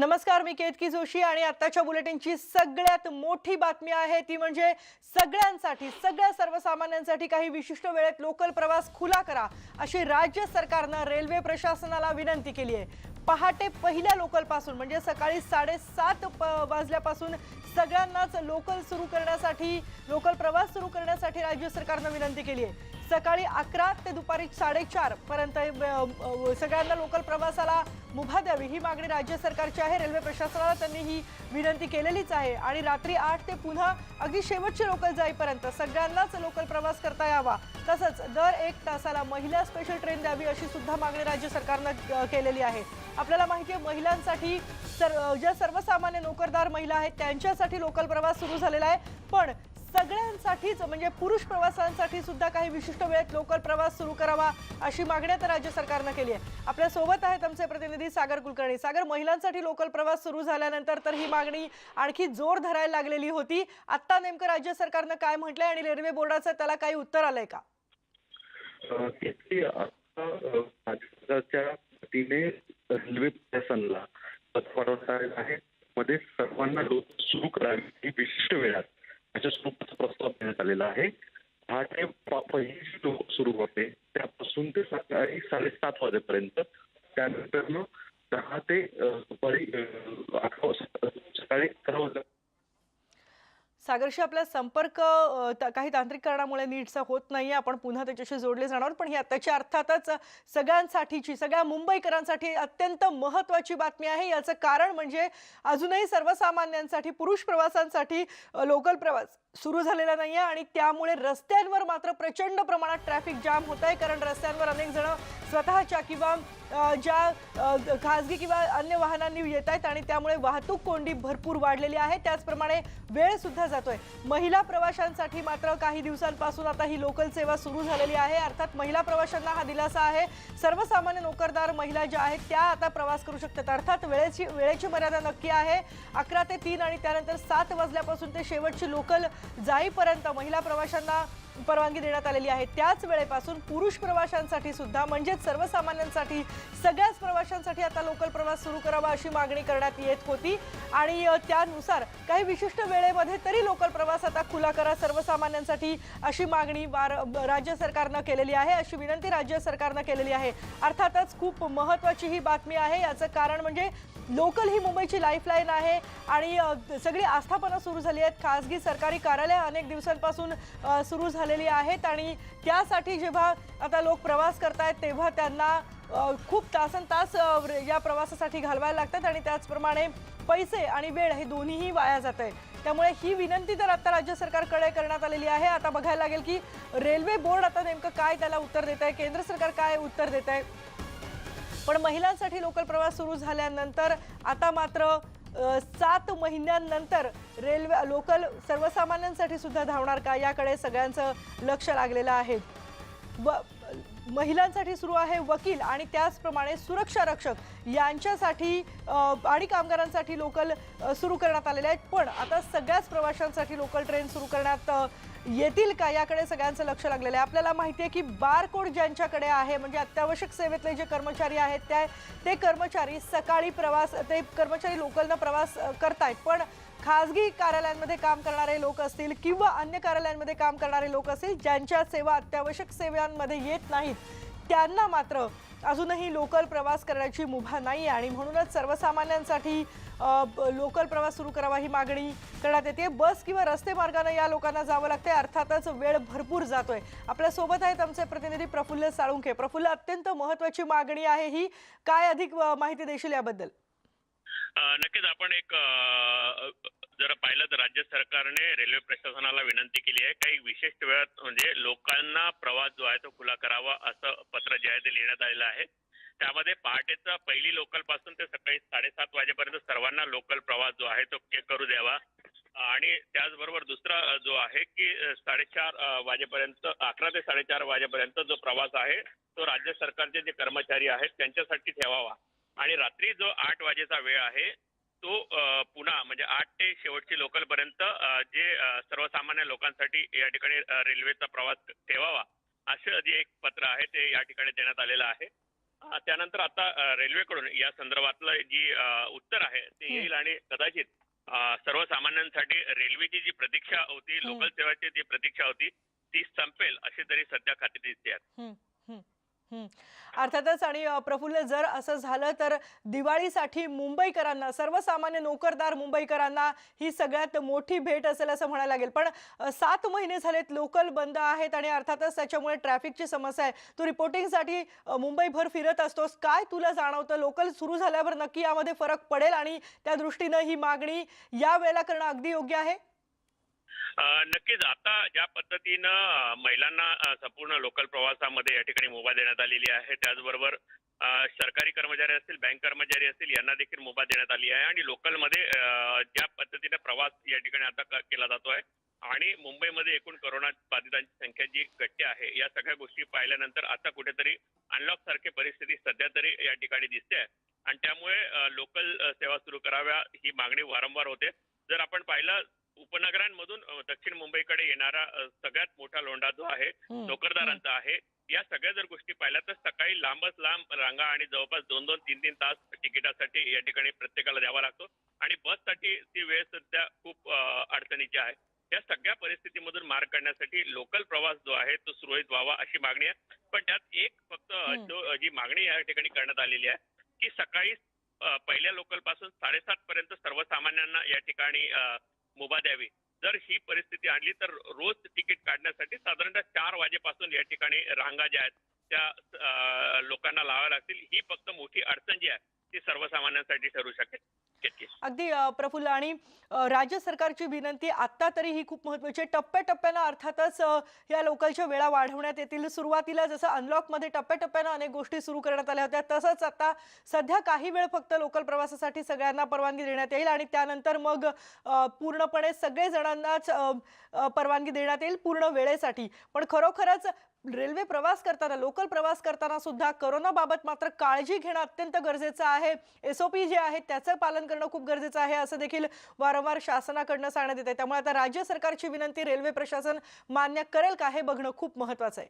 नमस्कार मी केतकी जोशी आणि आत्ताच्या बुलेटिनची सगळ्यात मोठी बातमी आहे ती म्हणजे सगळ्यांसाठी सगळ्या सर्वसामान्यांसाठी काही विशिष्ट वेळेत लोकल प्रवास खुला करा अशी राज्य सरकारनं रेल्वे प्रशासनाला विनंती केली आहे. पहाटे पहिल्या लोकलपासून म्हणजे सकाळी साडेसात प- वाजल्यापासून सगळ्यांनाच लोकल सुरू करण्यासाठी लोकल प्रवास सुरू करण्यासाठी राज्य सरकारनं विनंती केली आहे. सकाळी अकरा ते दुपारी साडेचार पर्यंत सगळ्यांना लोकल प्रवासाला मुभा द्यावी. ही मागणी राज्य सरकारची आहे. रेल्वे प्रशासनाला त्यांनी ही विनंती केलेलीच आहे. आणि रात्री आठ ते पुन्हा अगदी शेवटचे लोकल जाईपर्यंत सगळ्यांनाच लोकल प्रवास करता यावा. तसंच दर एक तासाला महिला स्पेशल ट्रेन द्यावी अशी सुद्धा मागणी राज्य सरकारनं केलेली आहे. आपल्याला माहिती आहे महिलांसाठी सर ज्या सर्वसामान्य नोकरदार महिला आहेत त्यांच्यासाठी लोकल प्रवास सुरू झालेला आहे. पण सगळ्यांसाठीच म्हणजे पुरुष प्रवासांसाठी सुद्धा काही विशिष्ट वेळेत लोकल प्रवास सुरू करावा अशी मागणी आता राज्य सरकारनं केली आहे. आपल्यासोबत आहेत आमचे प्रतिनिधी सागर कुलकर्णी. सागर महिलांसाठी लोकल प्रवास सुरू झाल्यानंतर तर ही मागणी आणखी जोर धरायला लागलेली होती. आता नेमकं राज्य सरकारनं काय म्हटलंय आणि रेल्वे बोर्डाचं त्याला काही उत्तर आलंय का? रेल्वे प्रशासनाला पत्र आहे. मध्ये सर्वांना लोक सुरू करावी ही विशिष्ट वेळात. अशा स्वरूपाचा प्रस्ताव देण्यात आलेला आहे. पहाटे पहिली जी लोक सुरू होते त्यापासून ते सकाळी साडेसात वाजेपर्यंत त्यानंतर मग दहा ते अ, दुपारी अ, अकरा वाजता- सकाळी अकरा वाजता सागरशी आपला संपर्क काही तांत्रिक कारणामुळे नीटचा होत नाहीये. आपण पुन्हा त्याच्याशी जोडले जाणार पण ही आताची अर्थातच सगळ्यांसाठीची सगळ्या मुंबईकरांसाठी अत्यंत महत्वाची बातमी आहे. याचं कारण म्हणजे अजूनही सर्वसामान्यांसाठी पुरुष प्रवासांसाठी लोकल प्रवास सुरू झालेला नाही आहे आणि त्यामुळे रस्त्यांवर मात्र प्रचंड प्रमाणात ट्रॅफिक जाम होत आहे कारण रस्त्यांवर अनेक जण स्वतःच्या किंवा ज्या खाजगी किंवा अन्य वाहनांनी येत आहेत आणि त्यामुळे वाहतूक कोंडी भरपूर वाढलेली आहे. त्याचप्रमाणे वेळ सुद्धा जातोय. महिला प्रवाशांसाठी मात्र काही दिवसांपासून आता ही लोकल सेवा सुरू झालेली आहे. अर्थात महिला प्रवाशांना हा दिलासा आहे. सर्वसामान्य नोकरदार महिला ज्या आहेत त्या आता प्रवास करू शकतात. अर्थात वेळेची वेळेची मर्यादा नक्की आहे. अकरा ते तीन आणि त्यानंतर सात वाजल्यापासून ते शेवटची लोकल जाईपर्यंत महिला प्रवाशांना परवानगी देण्यात आलेली आहे. त्याच वेळेपासून पुरुष प्रवाशांसाठी सुद्धा म्हणजेच सर्वसामान्यांसाठी सगळ्याच प्रवाशांसाठी आता लोकल प्रवास सुरू करावा अशी मागणी करण्यात येत होती. आणि त्यानुसार काही विशिष्ट वेळेमध्ये तरी लोकल प्रवास आता खुला करा. सर्वसामान्यांसाठी अशी मागणी वार राज्य सरकारनं केलेली आहे. अशी विनंती राज्य सरकारनं केलेली आहे. अर्थातच खूप महत्त्वाची ही बातमी आहे. याचं कारण म्हणजे लोकल ही मुंबईची लाईफलाईन आहे आणि सगळी आस्थापनं सुरू झाली आहेत. खासगी सरकारी कार्यालय अनेक दिवसांपासून सुरू झालेली आहेत आणि त्यासाठी जेव्हा आता लोक प्रवास करतायत तेव्हा त्यांना खूप तासन तास या प्रवासासाठी घालवायला लागतात आणि त्याचप्रमाणे पैसे आणि वेळ हे दोन्हीही वाया जात आहे त्यामुळे ही विनंती तर आता राज्य सरकारकडे करण्यात आलेली आहे. आता बघायला लागेल की रेल्वे बोर्ड आता नेमकं काय त्याला उत्तर देत आहे केंद्र सरकार काय उत्तर देत आहे. पण महिलांसाठी लोकल प्रवास सुरू झाल्यानंतर आता मात्र सात महिन्यांनंतर रेल्वे लोकल सर्वसामान्यांसाठी सुद्धा धावणार का? याकडे सगळ्यांचं लक्ष लागलेलं आहे. व महिलांसाठी सुरू आहे वकील आणि त्याचप्रमाणे सुरक्षा रक्षक यांच्यासाठी आणि कामगारांसाठी लोकल सुरू करण्यात आलेले आहेत. पण आता सगळ्याच प्रवाशांसाठी लोकल ट्रेन सुरू करण्यात येतील का? याकडे सगळ्यांचं लक्ष लागलेलं आहे. आपल्याला माहिती आहे की बारकोड ज्यांच्याकडे आहे म्हणजे अत्यावश्यक सेवेतले जे कर्मचारी आहेत त्या ते कर्मचारी सकाळी प्रवास ते कर्मचारी लोकलनं प्रवास करतायत. पण खाजगी कार्यालयांमध्ये काम करणारे लोक असतील किंवा अन्य कार्यालयांमध्ये काम करणारे लोक असतील ज्यांच्या सेवा अत्यावश्यक सेवांमध्ये येत नाहीत त्यांना मात्र अजूनही लोकल प्रवास करण्याची मुभा नाही आणि म्हणूनच सर्वसामान्यांसाठी लोकल प्रवास सुरू करावा ही मागणी करण्यात येते. बस किंवा रस्ते मार्गाने या लोकांना जावं लागते अर्थातच वेळ भरपूर जातोय. आपल्यासोबत आहेत आमचे प्रतिनिधी प्रफुल्ल साळुंखे. प्रफुल्ल अत्यंत महत्वाची मागणी आहे ही. काय अधिक माहिती देशील याबद्दल? नक्कीच आपण एक जर पाहिलं तर राज्य सरकारने रेल्वे प्रशासनाला विनंती केली आहे काही विशिष्ट वेळात म्हणजे लोकांना प्रवास जो आहे तो खुला करावा असं पत्र जे आहे ते लिहिण्यात आलेलं आहे. त्यामध्ये पहाटेचा पहिली लोकलपासून ते सकाळी साडेसात वाजेपर्यंत सर्वांना लोकल प्रवास जो आहे तो करू द्यावा. आणि त्याचबरोबर दुसरा जो आहे की साडेचार वाजेपर्यंत अकरा ते साडेचार वाजेपर्यंत जो प्रवास आहे तो राज्य सरकारचे जे कर्मचारी आहेत त्यांच्यासाठी ठेवावा. आणि रात्री जो आठ वाजेचा वेळ आहे तो पुन्हा म्हणजे आठ ते शेवटची लोकल पर्यंत जे सर्वसामान्य लोकांसाठी या ठिकाणी रेल्वेचा प्रवास ठेवावा असं जे एक पत्र आहे ते या ठिकाणी देण्यात आलेलं आहे त्यानंतर आता रेल्वेकडून या संदर्भातलं जी उत्तर आहे ते. येईल आणि कदाचित सर्वसामान्यांसाठी रेल्वेची जी प्रतीक्षा होती. लोकल सेवाची जी प्रतीक्षा होती ती संपेल अशी तरी सध्या खात्री दिसते. अर्थातच आणि प्रफुल्ल जर असं झालं तर दिवाळीसाठी मुंबईकरांना सर्वसामान्य नोकरदार मुंबईकरांना ही सगळ्यात मोठी भेट असेल असं म्हणायला लागेल. पण सात महिने झालेत लोकल बंद आहेत आणि अर्थातच त्याच्यामुळे ट्रॅफिकची समस्या आहे. तू रिपोर्टिंगसाठी मुंबईभर फिरत असतोस. काय तुला जाणवतं? लोकल सुरू झाल्यावर नक्की यामध्ये फरक पडेल आणि त्या दृष्टीनं ही मागणी या वेळेला करणं अगदी योग्य आहे? नक्कीच. आता ज्या पद्धतीनं महिलांना संपूर्ण लोकल प्रवासामध्ये या ठिकाणी मुभा देण्यात आलेली आहे. त्याचबरोबर सरकारी कर्मचारी असतील बँक कर्मचारी असतील यांना देखील मुभा देण्यात आली आहे. आणि लोकलमध्ये ज्या पद्धतीने प्रवास या ठिकाणी आता क- केला आहे आणि मुंबईमध्ये एकूण कोरोना बाधितांची संख्या जी घटते आहे या सगळ्या गोष्टी पाहिल्यानंतर आता कुठेतरी अनलॉक सारखी परिस्थिती सध्या तरी या ठिकाणी दिसते आहे. आणि त्यामुळे लोकल सेवा सुरू कराव्या ही मागणी वारंवार होते. जर आपण पाहिलं उपनगरांमधून दक्षिण मुंबईकडे येणारा सगळ्यात मोठा लोंढा जो आहे नोकरदारांचा आहे या सगळ्या जर गोष्टी पाहिल्या तर सकाळी लांबच लांब रांगा आणि जवळपास दोन दोन तीन तीन तास तिकिटासाठी या ठिकाणी प्रत्येकाला द्यावा लागतो. आणि बससाठी ती वेळ सध्या खूप अडचणीची आहे. या सगळ्या परिस्थितीमधून मार्ग काढण्यासाठी लोकल प्रवास जो आहे तो सुरळीत व्हावा अशी मागणी आहे. पण त्यात एक फक्त. जो जी मागणी या ठिकाणी करण्यात आलेली आहे की सकाळी पहिल्या लोकलपासून साडेसात पर्यंत सर्वसामान्यांना या ठिकाणी मुभा द्यावी. जर ही परिस्थिती आणली तर रोज तिकीट काढण्यासाठी साधारणतः चार वाजेपासून या ठिकाणी रांगा ज्या आहेत त्या लोकांना लावाव्या लागतील. ही फक्त मोठी अडचण जी आहे ती सर्वसामान्यांसाठी ठरू शकेल. अगदी प्रफुल्ल आणि राज्य सरकारची विनंती आत्ता तरी ही खूप महत्वाची आहे. टप्प्याटप्प्यानं अर्थातच या लोकलच्या वेळा वाढवण्यात येतील. सुरुवातीला जसं अनलॉकमध्ये टप्प्याटप्प्यानं अनेक गोष्टी सुरू करण्यात आल्या होत्या तसंच आता सध्या काही वेळ फक्त लोकल प्रवासासाठी सगळ्यांना परवानगी देण्यात येईल आणि त्यानंतर मग पूर्णपणे सगळे जणांनाच परवानगी देण्यात येईल पूर्ण वेळेसाठी. पण खरोखरच रेल्वे प्रवास करताना लोकल प्रवास करताना सुद्धा करोनाबाबत मात्र काळजी घेणं अत्यंत गरजेचं आहे. एस ओ पी जे आहे त्याचं पालन करणं खूप गरजेचं आहे असं देखील वारंवार शासनाकडनं सांगण्यात येते त्यामुळे आता राज्य सरकारची विनंती रेल्वे प्रशासन मान्य करेल का हे बघणं खूप महत्वाचं आहे.